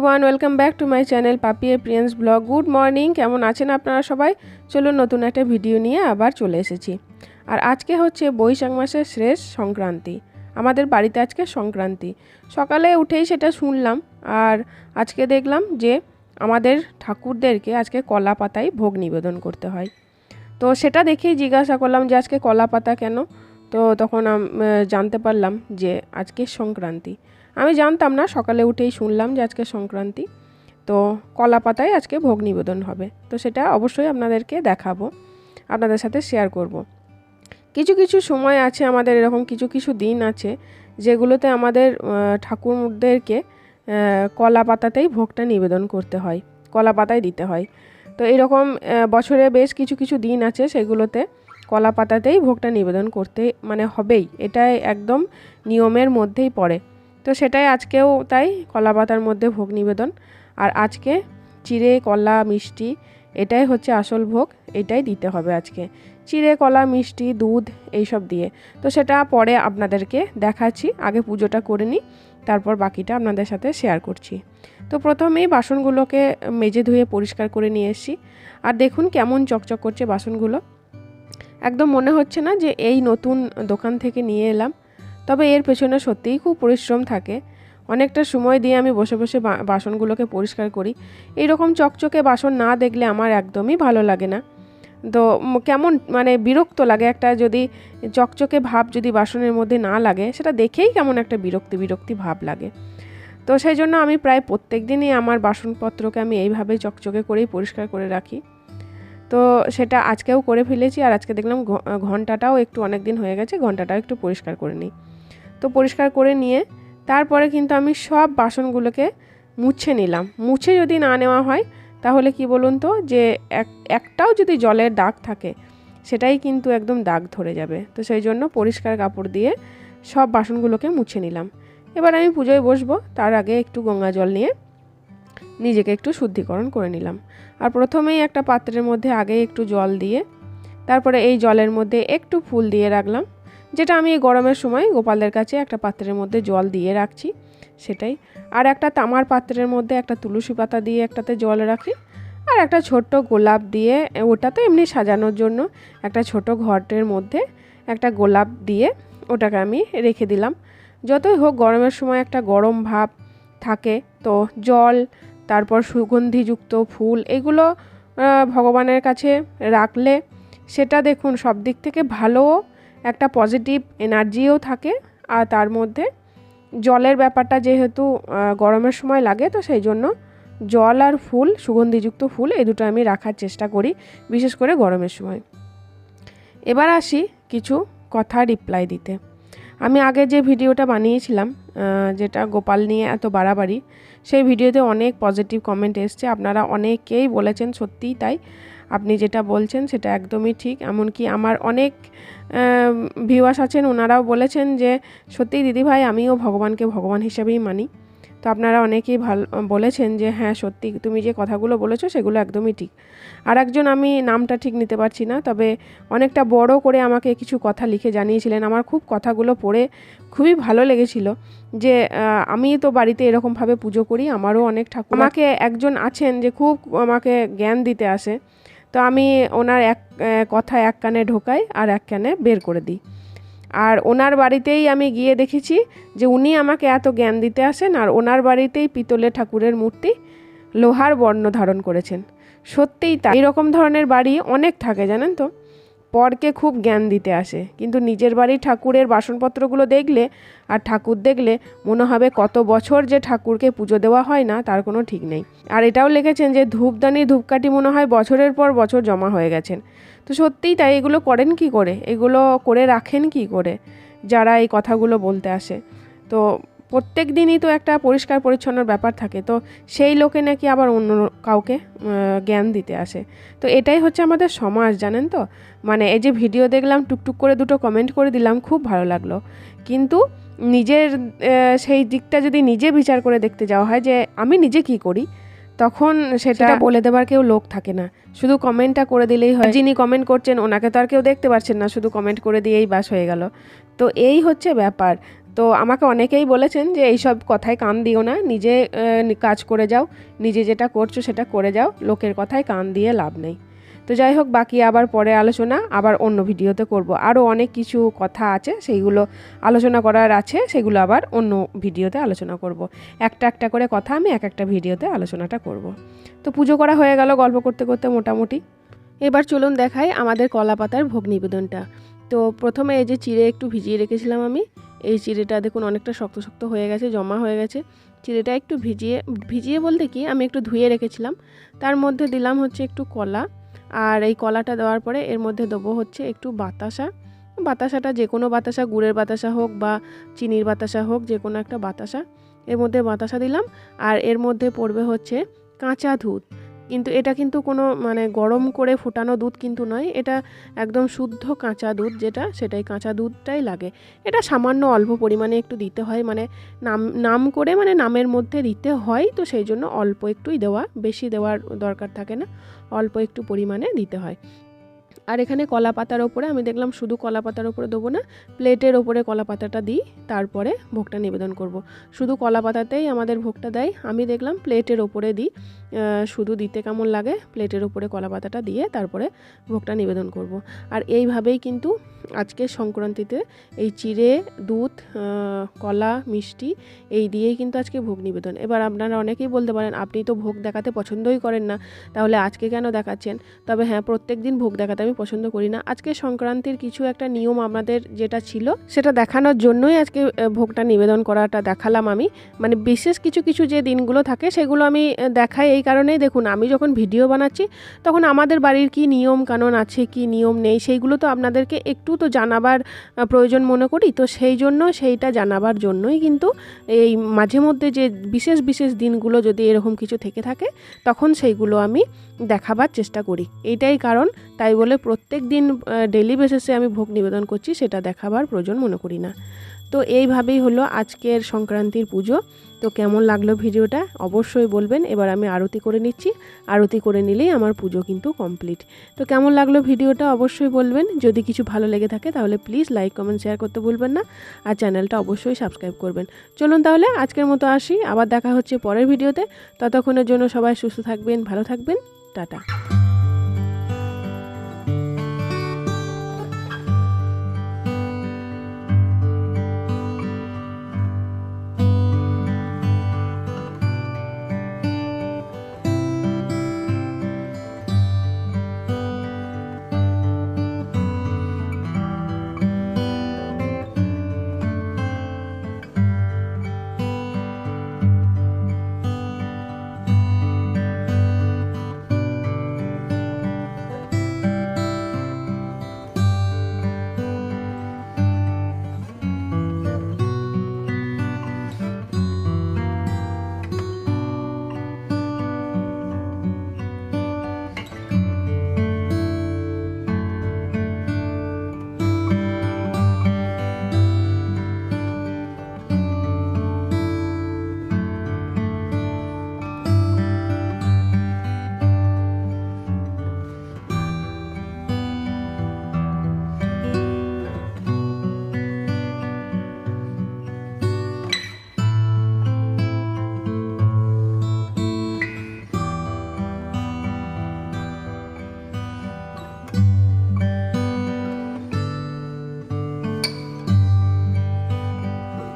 Everyone welcome back to my channel পাপি এ প্রিয়েন্স ব্লগ গুড মর্নিং কেমন আছেন আপনারা সবাই? চলুন নতুন একটা ভিডিও নিয়ে আবার চলে এসেছি। আর আজকে হচ্ছে বৈশাখ মাসের শেষ সংক্রান্তি। আমাদের বাড়িতে আজকে সংক্রান্তি। সকালে উঠেই সেটা শুনলাম আর আজকে দেখলাম যে আমাদের ঠাকুরদেরকে আজকে কলা পাতায় ভোগ নিবেদন করতে হয়। তো সেটা দেখেই জিজ্ঞাসা করলাম যে আজকে কলা পাতা কেন? তো তখন জানতে পারলাম যে আজকে সংক্রান্তি। আমি জানতাম না, সকালে উঠেই শুনলাম যে আজকে সংক্রান্তি। তো কলা পাতায় আজকে ভোগ নিবেদন হবে। তো সেটা অবশ্যই আপনাদেরকে দেখাবো, আপনাদের সাথে শেয়ার করব। কিছু কিছু সময় আছে আমাদের, এরকম কিছু কিছু দিন আছে, যেগুলোতে আমাদের ঠাকুরদেরকে কলা পাতাতেই ভোগটা নিবেদন করতে হয় কলা পাতায় দিতে হয়। তো এরকম বছরে বেশ কিছু কিছু দিন আছে সেগুলোতে কলা পাতাতেই ভোগটা নিবেদন করতে মানে হবেই। এটাই একদম নিয়মের মধ্যেই পড়ে। তো সেটাই আজকেও তাই কলা পাতার মধ্যে ভোগ নিবেদন। আর আজকে চিড়ে, কলা, মিষ্টি, এটাই হচ্ছে আসল ভোগ, এটাই দিতে হবে আজকে। চিড়ে, কলা, মিষ্টি, দুধ, এইসব দিয়ে। তো সেটা পরে আপনাদেরকে দেখাচ্ছি, আগে পুজোটা করে নিই, তারপর বাকিটা আপনাদের সাথে শেয়ার করছি। তো প্রথমেই বাসনগুলোকে মেজে ধুয়ে পরিষ্কার করে নিয়ে এসেছি। আর দেখুন কেমন চকচক করছে বাসনগুলো। একদম মনে হচ্ছে না যে এই নতুন দোকান থেকে নিয়ে এলাম। তবে এর পেছনে সত্যিই খুব পরিশ্রম থাকে। অনেকটা সময় দিয়ে আমি বসে বসে বাসনগুলোকে পরিষ্কার করি। এই রকম চকচকে বাসন না দেখলে আমার একদমই ভালো লাগে না। তো কেমন মানে বিরক্ত লাগে একটা যদি চকচকে ভাব যদি বাসনের মধ্যে না লাগে, সেটা দেখেই কেমন একটা বিরক্তি বিরক্তি ভাব লাগে। তো সেই জন্য আমি প্রায় প্রত্যেক দিনই আমার বাসনপত্রকে আমি এইভাবে চকচকে করেই পরিষ্কার করে রাখি। তো সেটা আজকেও করে ফেলেছি আর আজকে দেখলাম ঘন্টাটাও একটু অনেক দিন হয়ে গেছে, ঘন্টাটাও একটু পরিষ্কার করে নিই। তো পরিষ্কার করে নিয়ে তারপরে কিন্তু আমি সব বাসনগুলোকে মুছে নিলাম। মুছে যদি না নেওয়া হয়, তাহলে কি বলুন তো যে এক, একটাও যদি জলের দাগ থাকে, সেটাই কিন্তু একদম দাগ ধরে যাবে। তো সেই জন্য পরিষ্কার কাপড় দিয়ে সব বাসনগুলোকে মুছে নিলাম। এবার আমি পুজোয় বসবো, তার আগে একটু গঙ্গা জল নিয়ে নিজেকে একটু শুদ্ধিকরণ করে নিলাম। আর প্রথমেই একটা পাত্রের মধ্যে আগে একটু জল দিয়ে, তারপরে এই জলের মধ্যে একটু ফুল দিয়ে রাখলাম। যেটা আমি এই গরমের সময় গোপালদের কাছে একটা পাত্রের মধ্যে জল দিয়ে রাখছি সেটাই। আর একটা তামার পাত্রের মধ্যে একটা তুলসী পাতা দিয়ে একটাতে জল রাখি আর একটা ছোট্ট গোলাপ দিয়ে ওটাতে এমনি সাজানোর জন্য একটা ছোট ঘটের মধ্যে একটা গোলাপ দিয়ে ওটাকে আমি রেখে দিলাম। যতই হোক গরমের সময় একটা গরম ভাব থাকে তো জল তারপর সুগন্ধিযুক্ত ফুল এগুলো ভগবানের কাছে রাখলে সেটা দেখুন সব দিক থেকে ভালো একটা পজিটিভ এনার্জিও থাকে, আর তার মধ্যে জলের ব্যাপারটা যেহেতু গরমের সময় লাগে, তো সেই জন্য জল আর ফুল, সুগন্ধিযুক্ত ফুল এই দুটো আমি রাখার চেষ্টা করি, বিশেষ করে গরমের সময়। এবার আসি কিছু কথা রিপ্লাই দিতে। আমি আগে যে ভিডিওটা বানিয়েছিলাম যেটা গোপাল নিয়ে এত বাড়াবাড়ি, সেই ভিডিওতে অনেক পজিটিভ কমেন্ট এসছে, আপনারা অনেকেই বলেছেন সত্যিই তাই। আপনি যেটা বলছেন সেটা একদমই ঠিক। এমনকি আমার অনেক ভিউয়ার্স আছেন ওনারাও বলেছেন যে সত্যিই দিদিভাই আমিও ভগবানকে ভগবান হিসেবেই মানি। তো আপনারা অনেকেই ভালো, বলেছেন যে হ্যাঁ সত্যি, তুমি যে কথাগুলো বলেছ সেগুলো একদমই ঠিক। আর একজন আমি নামটা ঠিক নিতে পারছি না, তবে অনেকটা বড় করে আমাকে কিছু কথা লিখে জানিয়েছিলেন। আমার খুব কথাগুলো পড়ে খুবই ভালো লেগেছিল যে আমি তো বাড়িতে এরকমভাবে পুজো করি, আমারও অনেক ঠাকুর আমাকে একজন আছেন যে, খুব আমাকে জ্ঞান দিতে আসে। তো আমি ওনার এক কথা এক কানে ঢোকাই আর এক কানে বের করে দিই। আর ওনার বাড়িতেই আমি গিয়ে দেখেছি যে উনি আমাকে এত জ্ঞান দিতে আসেন আর ওনার বাড়িতেই পিতলে ঠাকুরের মূর্তি লোহার বর্ণ ধারণ করেছেন। সত্যিই তাই। এরকম ধরনের বাড়ি অনেক থাকে, জানেন তো? পরকে খুব জ্ঞান দিতে আসে। কিন্তু নিজের বাড়ির ঠাকুরের বাসনপত্রগুলো দেখলে আর ঠাকুর দেখলে মনে হবে কত বছর যে ঠাকুরকে পুজো দেওয়া হয় না, তার কোনো ঠিক নেই। আর এটাও লিখেছেন যে ধূপদানি ধূপকাঠি মনে হয় বছরের পর বছর জমা হয়ে গেছেন। তো সত্যিই তাই, এগুলো করেন কি করে? এগুলো করে রাখেন কি করে? যারা এই কথাগুলো বলতে আসে। তো প্রত্যেক দিনই তো একটা পরিষ্কার পরিচ্ছন্নর ব্যাপার থাকে তো সেই লোকে নাকি আবার অন্য কাউকে জ্ঞান দিতে আসে। তো এটাই হচ্ছে আমাদের সমাজ জানেন তো? মানে এই যে ভিডিও দেখলাম টুকটুক করে দুটো কমেন্ট করে দিলাম খুব ভালো লাগল। কিন্তু নিজের সেই দিকটা যদি নিজে বিচার করে দেখতে যাওয়া হয় যে আমি নিজে কি করি তখন সেটা বলে দেবার কেউ লোক থাকে না। শুধু কমেন্টটা করে দিলেই হয়। যিনি কমেন্ট করছেন ওনাকে তো আর কেউ দেখতে পাচ্ছেন না শুধু কমেন্ট করে দিয়েই বাস হয়ে গেল। তো এই হচ্ছে ব্যাপার। তো আমাকে অনেকেই বলেছেন যে এইসব কথায় কান দিও না, নিজে কাজ করে যাও, নিজে যেটা করছ সেটা করে যাও, লোকের কথায় কান দিয়ে লাভ নেই। তো যাই হোক, বাকি আবার পরে আলোচনা, আবার অন্য ভিডিওতে করব। আরও অনেক কিছু কথা আছে, সেইগুলো আলোচনা করার আছে, সেগুলো আবার অন্য ভিডিওতে আলোচনা করব। একটা একটা করে কথা আমি এক একটা ভিডিওতে আলোচনাটা করব। তো পুজো করা হয়ে গেল গল্প করতে করতে মোটামুটি। এবার চলুন দেখাই আমাদের কলা পাতার ভোগ নিবেদনটা। তো প্রথমে এই যে চিড়ে একটু ভিজিয়ে রেখেছিলাম আমি এই চিড়েটা দেখুন অনেকটা শক্ত শক্ত হয়ে গেছে, জমা হয়ে গেছে। চিড়েটা একটু ভিজিয়ে ভিজিয়ে বলতে কি আমি একটু ধুয়ে রেখেছিলাম। তার মধ্যে দিলাম হচ্ছে একটু কলা আর এই কলাটা দেওয়ার পরে এর মধ্যে দেবো হচ্ছে একটু বাতাসা। বাতাসাটা যে কোনো বাতাসা, গুড়ের বাতাসা হোক বা চিনির বাতাসা হোক, যে কোনো একটা বাতাসা। এর মধ্যে বাতাসা দিলাম আর এর মধ্যে পড়বে হচ্ছে কাঁচা দুধ। কিন্তু এটা কিন্তু কোনো মানে গরম করে ফুটানো দুধ কিন্তু নয়, এটা একদম শুদ্ধ কাঁচা দুধ যেটা, সেটাই কাঁচা দুধটাই লাগে। এটা সামান্য অল্প পরিমাণে একটু দিতে হয় মানে নাম নাম করে মানে নামের মধ্যে দিতে হয়, তো সেই জন্য অল্প একটুই দেওয়া, বেশি দেওয়ার দরকার থাকে না, অল্প একটু পরিমাণে দিতে হয়। আর এখানে কলা পাতার ওপরে আমি দেখলাম শুধু কলা পাতার ওপরে দেবো না, প্লেটের ওপরে কলা পাতাটা দিই, তারপরে ভোগটা নিবেদন করব। শুধু কলা পাতাতেই আমাদের ভোগটা দেয়, আমি দেখলাম প্লেটের ওপরে দিই শুধু দিতে কেমন লাগে, প্লেটের ওপরে কলা পাতাটা দিয়ে তারপরে ভোগটা নিবেদন করব। আর এইভাবেই কিন্তু আজকে সংক্রান্তিতে এই চিড়ে, দুধ কলা, মিষ্টি, এই দিয়েই কিন্তু আজকে ভোগ নিবেদন এবার আপনারা অনেকেই বলতে পারেন, আপনি তো ভোগ দেখাতে পছন্দই করেন না, তাহলে আজকে কেন দেখাচ্ছেন তবে হ্যাঁ প্রত্যেক দিন ভোগ দেখাতে আমি পছন্দ করি না। আজকে সংক্রান্তির কিছু একটা নিয়ম আমাদের যেটা ছিল, সেটা দেখানোর জন্যই আজকে ভোগটা নিবেদন করাটা দেখালাম আমি। মানে বিশেষ কিছু কিছু যে দিনগুলো থাকে, সেগুলো আমি দেখাই এই কারণেই। দেখুন, আমি যখন ভিডিও বানাচ্ছি, তখন আমাদের বাড়ির কি নিয়ম কানুন আছে, কি নিয়ম নেই, সেইগুলো তো আপনাদেরকে একটু তো জানাবার প্রয়োজন মনে করি। তো সেই জন্য সেইটা জানাবার জন্যই কিন্তু এই মাঝে মধ্যে যে বিশেষ বিশেষ দিনগুলো যদি এরকম কিছু থেকে থাকে, তখন সেইগুলো আমি দেখাবার চেষ্টা করি। এইটাই কারণ, তাই বলে প্রত্যেক দিন ডেলি বেসিসে আমি ভোগ নিবেদন করছি, সেটা দেখাবার প্রয়োজন মনে করি না। তো এইভাবেই হলো আজকের সংক্রান্তির পুজো। তো কেমন লাগল ভিডিওটা? অবশ্যই বলবেন। এবার আমি আরতি করে নিচ্ছি। আরতি করে নিলেই আমার পুজো কিন্তু কমপ্লিট তো কেমন লাগল ভিডিওটা? অবশ্যই বলবেন। যদি কিছু ভালো লেগে থাকে, তাহলে প্লিজ লাইক কমেন্ট শেয়ার করতে ভুলবেন না। আর চ্যানেলটা অবশ্যই সাবস্ক্রাইব করবেন। চলুন তাহলে আজকের মতো আসি। আবার দেখা হচ্ছে পরের ভিডিওতে। ততক্ষণের জন্য সবাই সুস্থ থাকবেন, ভালো থাকবেন। টাটা।